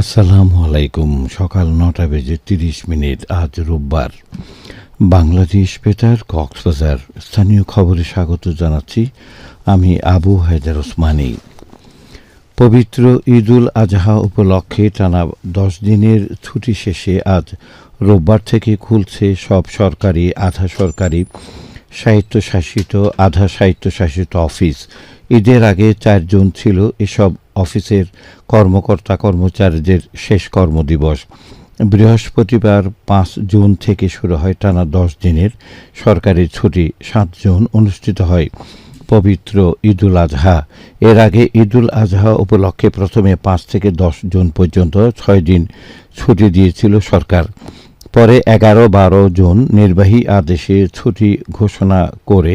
আসসালামু আলাইকুম। সকাল নটা বেজে তিরিশ মিনিট আজ রোববার। বাংলাদেশ বেতার, কক্সবাজার। স্থানীয় খবরে স্বাগত জানাচ্ছি আমি আবু হায়দার ওসমানী। পবিত্র ঈদুল আজহা উপলক্ষে টানা দশ দিনের ছুটি শেষে আজ রোববার থেকে খুলছে সব সরকারি, আধা সরকারি স্বায়ত্তশাসিত আধা স্বায়ত্তশাসিত অফিস। ঈদের আগে চারজন ছিল এসব অফিসের কর্মকর্তা কর্মচারীদের শেষ কর্মদিবস। বৃহস্পতিবার পাঁচ জুন থেকে শুরু হয় টানা দশ দিনের সরকারি ছুটি, সাত জুন অনুষ্ঠিত হয় পবিত্র ঈদুল আজহা। এর আগে ঈদুল আজহা উপলক্ষে প্রথমে পাঁচ থেকে দশ জুন পর্যন্ত ছয় দিন ছুটি দিয়েছিল সরকার। পরে এগারো বারো জুন নির্বাহী আদেশে ছুটি ঘোষণা করে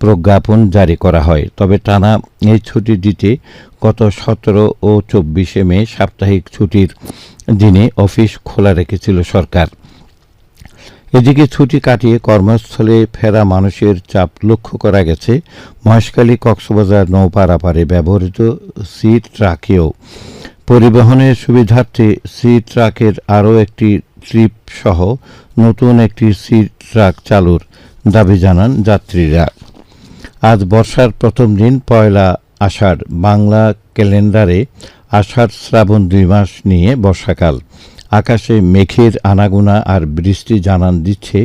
প্রজ্ঞাপন জারি করা হয়। তবে টানা এই ছুটি দিতে গত সতেরো ও চব্বিশে মে সাপ্তাহিক ছুটির দিনে অফিস খোলা রেখেছিল সরকার। এদিকে ছুটি কাটিয়ে কর্মস্থলে ফেরা মানুষের চাপ লক্ষ্য করা গেছে। মহেশখালী কক্সবাজার নৌপাড়াপাড়ে ব্যবহৃত সি ট্রাকেও পরিবহনের সুবিধার্থে সি ট্রাকের আরও একটি ট্রিপ সহ নতুন একটি সি ট্রাক চালুর দাবি জানান যাত্রীরা। আজ বর্ষার প্রথম দিন পয়লা আষাঢ় বাংলা ক্যালেন্ডারে আষাঢ় শ্রাবণ দুই মাস নিয়ে বর্ষাকাল। আকাশে মেঘের আনাগোনা আর বৃষ্টি জানান দিচ্ছে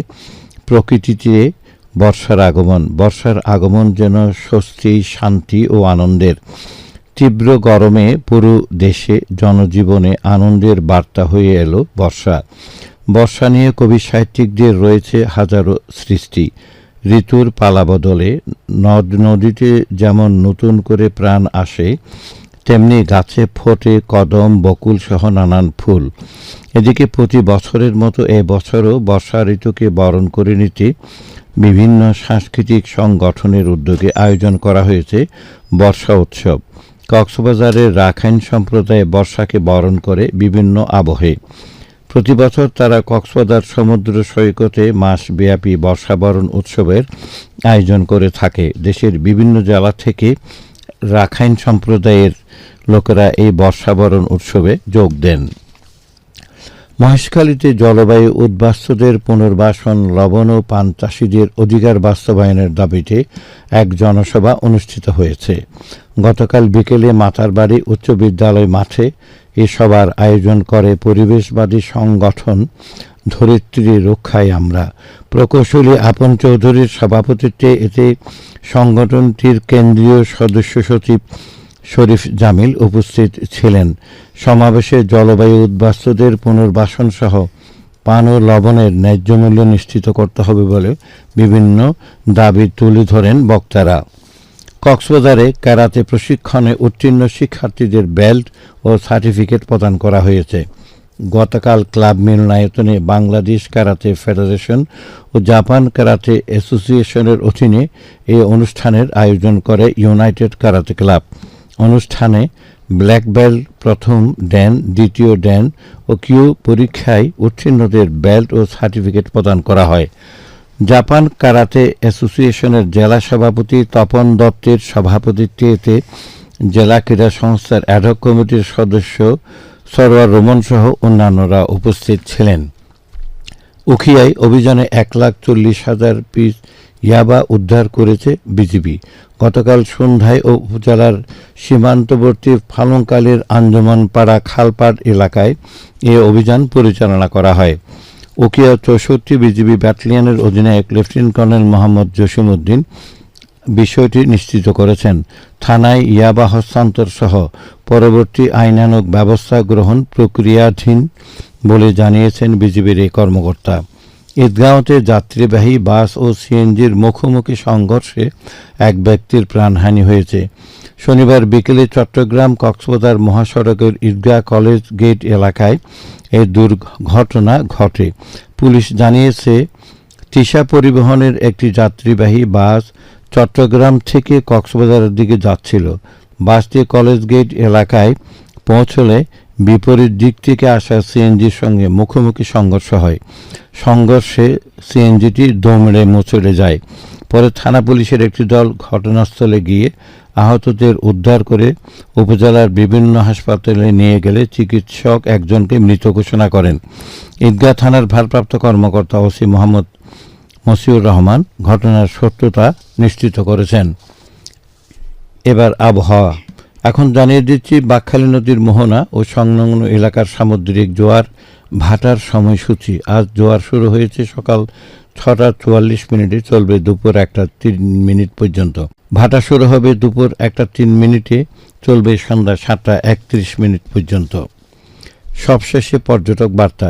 প্রকৃতিতে বর্ষার আগমন। বর্ষার আগমন যেন স্বস্তি, শান্তি ও আনন্দের। তীব্র গরমে পুরো দেশে জনজীবনে আনন্দের বার্তা হয়ে এলো বর্ষা। বর্ষা নিয়ে কবি সাহিত্যিকদের রয়েছে হাজারো সৃষ্টি। ঋতুর পালা বদলে নদ নদীতে যেমন নতুন করে প্রাণ আসে, তেমনি গাছে ফোটে কদম, বকুল সহ নানান ফুল। এদিকে প্রতি বছরের মতো এ বছরও বর্ষা ঋতুকে বরণ করে নিতে বিভিন্ন সাংস্কৃতিক সংগঠনের উদ্যোগে আয়োজন করা হয়েছে বর্ষা উৎসব। কক্সবাজারের রাখাইন সম্প্রদায় বর্ষাকে বরণ করে বিভিন্ন আবহে। প্রতি বছর তারা কক্সবাজার সমুদ্র সৈকতে মাসব্যাপী বর্ষাবরণ উৎসবের আয়োজন করে থাকে। দেশের বিভিন্ন জেলা থেকে রাখাইন সম্প্রদায়ের লোকেরা এই বর্ষাবরণ উৎসবে যোগ দেন। মহেশখালীতে জলবায়ু উদ্বাস্তুদের পুনর্বাসন, লবণ ও পান চাষিদের অধিকার বাস্তবায়নের দাবিতে এক জনসভা অনুষ্ঠিত হয়েছে। গতকাল বিকেলে মাতারবাড়ি উচ্চ বিদ্যালয় মাঠে এ সভার আয়োজন করে পরিবেশবাদী সংগঠন ধরিত্রী রক্ষায় আমরা। প্রকৌশলী আপন চৌধুরীর সভাপতিত্বে এতে সংগঠনটির কেন্দ্রীয় সদস্য সচিব শরীফ জামিল উপস্থিত ছিলেন। সমাবেশে জলবায়ু উদ্বাস্তুদের পুনর্বাসন সহ পান ও লবণের ন্যায্য মূল্য নিশ্চিত করতে হবে বলে বিভিন্ন দাবি তুলে ধরেন বক্তারা। কক্সবাজারে ক্যারাতে প্রশিক্ষণে উত্তীর্ণ শিক্ষার্থীদের বেল্ট ও সার্টিফিকেট প্রদান করা হয়েছে। গতকাল ক্লাব মিলনায়তনে বাংলাদেশ ক্যারাতে ফেডারেশন ও জাপান ক্যারাতে অ্যাসোসিয়েশনের অধীনে এই অনুষ্ঠানের আয়োজন করে ইউনাইটেড ক্যারাতে ক্লাব। অনুষ্ঠানে ব্ল্যাক বেল্ট প্রথম ড্যান দ্বিতীয় ড্যান ও কিউ পরীক্ষায় উত্তীর্ণদের বেল্ট ও সার্টিফিকেট প্রদান করা হয়। জাপান কারাতে অ্যাসোসিয়েশনের জেলা সভাপতি তপন দত্তের সভাপতিত্বে জেলা ক্রীড়া সংস্থার অ্যাডহক কমিটির সদস্য সরোয়ার রোমন সহ অন্যান্যরা উপস্থিত ছিলেন। উখিয়ায় অভিযানে এক লাখ চল্লিশ হাজার পিস ইয়াবা উদ্ধার করেছে বিজিবি। গতকাল সন্ধ্যায় উপজেলার সীমান্তবর্তী ফালংকালের আঞ্জমানপাড়া খালপাড় এলাকায় এ অভিযান পরিচালনা করা হয়। উকিয়া চৌষট্টি বিজিবি ব্যাটালিয়নের অধিনায়ক লেফটেন্যান্ট কর্নেল মোহাম্মদ জসিমউদ্দিন বিষয়টি নিশ্চিত করেছেন। থানায় ইয়াবা হস্তান্তর সহ পরবর্তী আইনানুগ ব্যবস্থা গ্রহণ প্রক্রিয়াধীন বলে জানিয়েছেন বিজিবির এই কর্মকর্তা। ঈদগাঁওতে যাত্রীবাহী বাস ও সিএনজির মুখোমুখি সংঘর্ষে এক ব্যক্তির প্রাণহানি হয়েছে। শনিবার বিকেলে চট্টগ্রাম কক্সবাজার মহাসড়কের ঈদগাহ কলেজ গেট এলাকায় এই দুর্ঘটনা ঘটে। পুলিশ জানিয়েছে তিশা পরিবহনের একটি যাত্রীবাহী বাস চট্টগ্রাম থেকে কক্সবাজারের দিকে যাচ্ছিল। বাসটি কলেজ গেট এলাকায় পৌঁছলে বিপরীত দিক থেকে আসা সিএনজির সঙ্গে মুখোমুখি সংঘর্ষ হয়। সংঘর্ষে সিএনজিটি দৌড়ে মোচড়ে যায়। পরে থানা পুলিশের একটি দল ঘটনাস্থলে গিয়ে আহতদের উদ্ধার করে উপজেলার বিভিন্ন হাসপাতালে নিয়ে গেলে চিকিৎসক একজনকে মৃত ঘোষণা করেন। ঈদগাহ থানার ভারপ্রাপ্ত কর্মকর্তা ওসি মোহাম্মদ মসিউর রহমান ঘটনার সত্যতা নিশ্চিত করেছেন। এবার আবহাওয়া। এখন জানিয়ে দিচ্ছি, বাকখালী নদীর মোহনা ও সংলগ্ন এলাকার সামুদ্রিক জোয়ার ভাটার সময়সূচি। আজ জোয়ার শুরু হয়েছে সকাল ছটা চুয়াল্লিশ মিনিটে, চলবে দুপুর একটা তিন মিনিট পর্যন্ত। ভাটা শুরু হবে দুপুর একটা তিন মিনিটে, চলবে সন্ধ্যা সাতটা একত্রিশ মিনিট পর্যন্ত। সবশেষে পর্যটক বার্তা।